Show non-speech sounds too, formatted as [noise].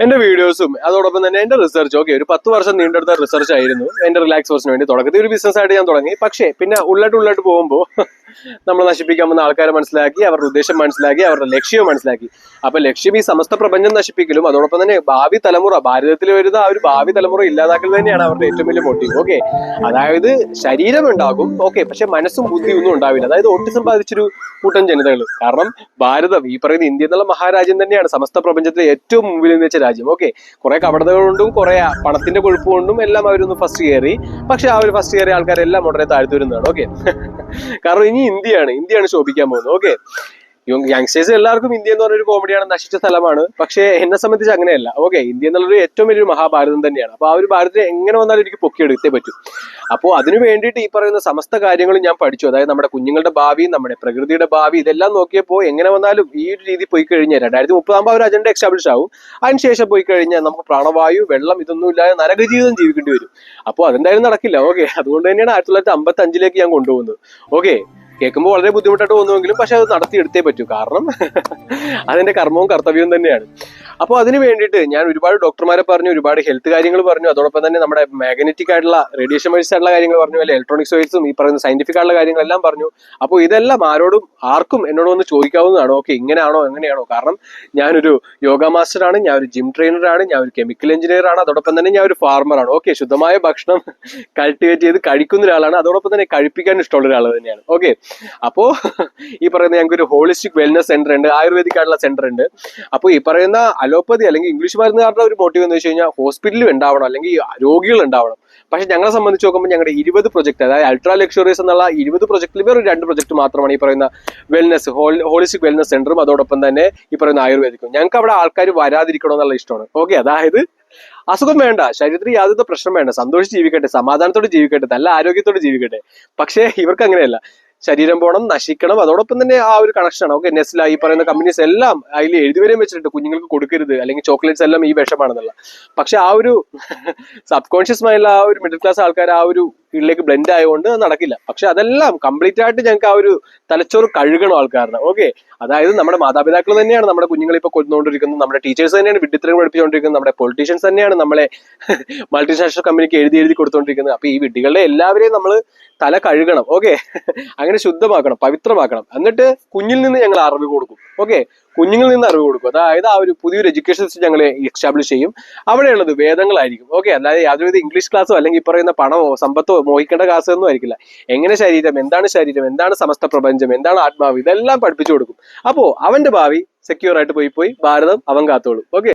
എന്റെ വീഡിയോസും അതോടൊപ്പം തന്നെ എന്റെ റിസർച്ച് ഓക്കെ ഒരു പത്ത് വർഷം നീണ്ടെടുത്ത റിസർച്ച് ആയിരുന്നു എന്റെ റിലാക്സ് വർഷന് വേണ്ടി തുടക്കത്തിൽ. ഒരു ബിസിനസ് ആയിട്ട് ഞാൻ തുടങ്ങി. പക്ഷേ പിന്നെ ഉള്ളട്ട് ഉള്ളട്ട് പോകുമ്പോൾ [laughs] നമ്മൾ നശിപ്പിക്കാൻ വന്ന ആൾക്കാരെ മനസ്സിലാക്കി അവരുടെ ഉദ്ദേശം മനസ്സിലാക്കി അവരുടെ ലക്ഷ്യം മനസ്സിലാക്കി. അപ്പൊ ലക്ഷ്യം ഈ സമസ്ത പ്രപഞ്ചം നശിപ്പിക്കലും അതോടൊപ്പം തന്നെ ഭാവി തലമുറ ഭാരതത്തിൽ വരുന്ന ആ ഒരു ഭാവി തലമുറ ഇല്ലാതാക്കൽ തന്നെയാണ് അവരുടെ ഏറ്റവും വലിയ മോട്ടീവ് ഓക്കെ അതായത് ശരീരം ഉണ്ടാകും. ഓക്കെ പക്ഷെ മനസ്സും ബുദ്ധിയും ഒന്നും ഉണ്ടാവില്ല. അതായത് ഓട്ടിസം ബാധിച്ചൊരു കൂട്ടം ജനതകൾ കാരണം ഭാരതം ഈ പറയുന്ന ഇന്ത്യ എന്നുള്ള മഹാരാജ്യം തന്നെയാണ് സമസ്ത പ്രപഞ്ചത്തിലെ ഏറ്റവും മുമ്പിൽ നിന്ന് വെച്ച രാജ്യം. ഓക്കെ കുറെ കപടതകൾ കൊണ്ടും കുറെ പണത്തിന്റെ കൊഴുപ്പ് കൊണ്ടും എല്ലാം അവരൊന്ന് ഫസ്റ്റ് കയറി പക്ഷെ ആ ഒരു ഫസ്റ്റ് കയറിയ ആൾക്കാരെല്ലാം ഉടനെ താഴ്ത്തു വരുന്നതാണ്. ഓക്കെ [laughs] കാരണം ഇനി ഇന്ത്യയാണ്. ഇന്ത്യയാണ് ശോഭിക്കാൻ പോകുന്നത്. ഓക്കെ യങ്സ്റ്റേഴ്സ് എല്ലാവർക്കും ഇന്ത്യ എന്ന് പറഞ്ഞൊരു കോമഡിയാണ് നശിച്ച സ്ഥലമാണ്. പക്ഷേ എന്നെ സംബന്ധിച്ച് അങ്ങനെയല്ല. ഓക്കെ ഇന്ത്യ എന്നുള്ളൊരു ഏറ്റവും വലിയൊരു മഹാഭാരതം തന്നെയാണ്. അപ്പൊ ആ ഒരു ഭാരതത്തെ എങ്ങനെ വന്നാലും എനിക്ക് പൊക്കിയെടുത്തേ പറ്റും. അപ്പോൾ അതിനു വേണ്ടിയിട്ട് ഈ പറയുന്ന സമസ്ത കാര്യങ്ങളും ഞാൻ പഠിച്ചു. അതായത് നമ്മുടെ കുഞ്ഞുങ്ങളുടെ ഭാവി നമ്മുടെ പ്രകൃതിയുടെ ഭാവി ഇതെല്ലാം നോക്കിയപ്പോൾ എങ്ങനെ വന്നാലും ഈ ഒരു രീതി പോയി കഴിഞ്ഞാൽ രണ്ടായിരത്തി മുപ്പതാകുമ്പോൾ ഒരു അജണ്ട എക്സ്റ്റാബ്ലിഷ് ആവും. അതിനുശേഷം പോയി കഴിഞ്ഞാൽ നമുക്ക് പ്രാണവായു വെള്ളം ഇതൊന്നും ഇല്ലാതെ നരക ജീവിതം ജീവിക്കേണ്ടി വരും. അപ്പോൾ അതെന്തായാലും നടക്കില്ല. ഓക്കെ അതുകൊണ്ട് തന്നെയാണ് ആയിരത്തി തൊള്ളായിരത്തി അമ്പത്തി അഞ്ചിലേക്ക് ഞാൻ കൊണ്ടുപോകുന്നത്. ഓക്കെ കേൾക്കുമ്പോൾ വളരെ ബുദ്ധിമുട്ടായിട്ട് തോന്നുമെങ്കിലും പക്ഷെ അത് നടത്തിയെടുത്തേ പറ്റൂ. കാരണം അതിന്റെ കർമ്മവും കർത്തവ്യവും തന്നെയാണ്. അപ്പോൾ അതിന് വേണ്ടിയിട്ട് ഞാൻ ഒരുപാട് ഡോക്ടർമാരെ പറഞ്ഞു ഒരുപാട് ഹെൽത്ത് കാര്യങ്ങൾ പറഞ്ഞു. അതോടൊപ്പം തന്നെ നമ്മുടെ മാഗ്നറ്റിക് ആയിട്ടുള്ള റേഡിയേഷൻ വൈസ് ആയിട്ടുള്ള കാര്യങ്ങൾ പറഞ്ഞു അല്ലെ ഇലക്ട്രോണിക്സ് വൈസും ഈ പറയുന്ന സയന്റിഫിക് ആയിട്ടുള്ള കാര്യങ്ങളെല്ലാം പറഞ്ഞു. അപ്പോൾ ഇതെല്ലാം ആരോടും ആർക്കും എന്നോട് ഒന്ന് ചോദിക്കാവുന്നതാണ്. ഓക്കെ ഇങ്ങനെയാണോ എങ്ങനെയാണോ? കാരണം ഞാനൊരു യോഗ മാസ്റ്റർ ആണ് ഞാൻ ഒരു ജിം ട്രെയിനറാണ് ഞാൻ ഒരു കെമിക്കൽ എഞ്ചിനീയർ ആണ് അതോടൊപ്പം തന്നെ ഞാൻ ഒരു ഫാർമറാണ് ഓക്കെ ശുദ്ധമായ ഭക്ഷണം [laughs] കൾട്ടിവേറ്റ് ചെയ്ത് കഴിക്കുന്ന ഒരാളാണ് അതോടൊപ്പം തന്നെ കഴിപ്പിക്കാൻ ഇഷ്ടമുള്ള ഒരാൾ തന്നെയാണ്. ഓക്കെ അപ്പോൾ [laughs] ഈ പറയുന്ന ഞങ്ങൾക്ക് ഒരു ഹോളിസ്റ്റിക് വെൽനസ് സെന്റർ ഉണ്ട് ആയുർവേദിക് ആയിട്ടുള്ള സെന്റർ ഉണ്ട്. അപ്പോൾ ഈ പറയുന്ന അലോപ്പതി അല്ലെങ്കിൽ ഇംഗ്ലീഷ് മരുന്നുകാരുടെ ഒരു മോട്ടീവ് എന്ന് വെച്ച് കഴിഞ്ഞാൽ ഹോസ്പിറ്റലിൽ ഉണ്ടാവണം അല്ലെങ്കിൽ രോഗികൾ ഉണ്ടാവണം. പക്ഷെ ഞങ്ങളെ സംബന്ധിച്ച് നോക്കുമ്പോൾ ഞങ്ങളുടെ ഇരുപത് പ്രൊജക്ട് അതായത് അൾട്രാ ലക്ഷറീസ് എന്നുള്ള ഇരുപത് പ്രൊജക്റ്റിൽ വേറെ രണ്ട് പ്രൊജക്ട് മാത്രമാണ് ഈ പറയുന്ന വെൽനസ് ഹോളിസ്റ്റിക് വെൽനസ് സെന്ററും അതോടൊപ്പം തന്നെ ഈ പറയുന്ന ആയുർവേദിക്കും. ഞങ്ങൾക്ക് അവിടെ ആൾക്കാർ വരാതിരിക്കണം എന്നുള്ള ഇഷ്ടമാണ്. ഓക്കെ അതായത് അസുഖം വേണ്ട ശരീരത്തിന് യാതൊരു പ്രശ്നം വേണ്ട സന്തോഷിച്ച് ജീവിക്കട്ടെ സമാധാനത്തോടെ ജീവിക്കട്ടെ നല്ല ആരോഗ്യത്തോടെ ജീവിക്കട്ടെ. പക്ഷേ ഇവർക്ക് അങ്ങനെയല്ല. ശരീരം പോണം നശിക്കണം. അതോടൊപ്പം തന്നെ ആ ഒരു കണക്ഷനാണ് ഓക്കെ നെസ്ല ഈ പറയുന്ന കമ്പനീസ് എല്ലാം അതിൽ എഴുതി വരെയും വെച്ചിട്ടുണ്ട്. കുഞ്ഞുങ്ങൾക്ക് കൊടുക്കരുത്. അല്ലെങ്കിൽ ചോക്ലേറ്റ്സ് എല്ലാം ഈ വിഷമാണെന്നുള്ള. പക്ഷെ ആ ഒരു സബ് കോൺഷ്യസ് മൈൻഡിൽ ആ ഒരു മിഡിൽ ക്ലാസ് ആൾക്കാർ ആ ഒരു ഇതിലേക്ക് ബ്ലെൻഡ് ആയതുകൊണ്ട് നടക്കില്ല. പക്ഷെ അതെല്ലാം കംപ്ലീറ്റ് ആയിട്ട് ഞങ്ങൾക്ക് ആ ഒരു തലച്ചോറ് കഴുകണം ആൾക്കാരുടെ ഓക്കെ അതായത് നമ്മുടെ മാതാപിതാക്കൾ തന്നെയാണ് നമ്മുടെ കുഞ്ഞുങ്ങളെ ഇപ്പൊ കൊന്നുകൊണ്ടിരിക്കുന്നത്. നമ്മുടെ ടീച്ചേഴ്സ് തന്നെയാണ് വിഡ്ഢിത്തരം പഠിപ്പിച്ചുകൊണ്ടിരിക്കുന്നത്. നമ്മുടെ പൊളിറ്റീഷ്യൻസ് തന്നെയാണ് നമ്മളെ [laughs] മൾട്ടിനാഷണൽ കമ്പനിക്ക് എഴുതി എഴുതി കൊടുത്തുകൊണ്ടിരിക്കുന്നത്. അപ്പൊ ഈ വിഡ്ഢികളുടെ എല്ലാവരെയും നമ്മൾ തല കഴുകണം. ഓക്കെ [laughs] അങ്ങനെ ശുദ്ധമാക്കണം പവിത്രമാക്കണം. എന്നിട്ട് കുഞ്ഞിൽ നിന്ന് ഞങ്ങൾ അറിവ് കൊടുക്കും. ഓക്കെ കുഞ്ഞുങ്ങളിൽ നിന്ന് അറിവ് കൊടുക്കും. അതായത് ആ ഒരു പുതിയൊരു എഡ്യൂക്കേഷൻ സിസ്റ്റം ഞങ്ങൾ എസ്റ്റാബ്ലിഷ് ചെയ്യും. അവിടെയുള്ളത് വേദങ്ങളായിരിക്കും. ഓക്കെ അല്ലാതെ യാതൊരു ഇംഗ്ലീഷ് ക്ലാസ്സോ അല്ലെങ്കിൽ പറയുന്ന പണമോ സമ്പത്തോ മോഹിക്കേണ്ട ക്ലാസ് ഒന്നും ആയിരിക്കില്ല. എങ്ങനെ ശരീരം എന്താണ് ശരീരം എന്താണ് സമസ്ത പ്രപഞ്ചം എന്താണ് ആത്മാവ്? ഇതെല്ലാം പഠിപ്പിച്ചു കൊടുക്കും. അപ്പോ അവന്റെ ഭാവി സെക്യൂർ ആയിട്ട് പോയി പോയി ഭാരതം അവൻ കാത്തോളും. ഓക്കെ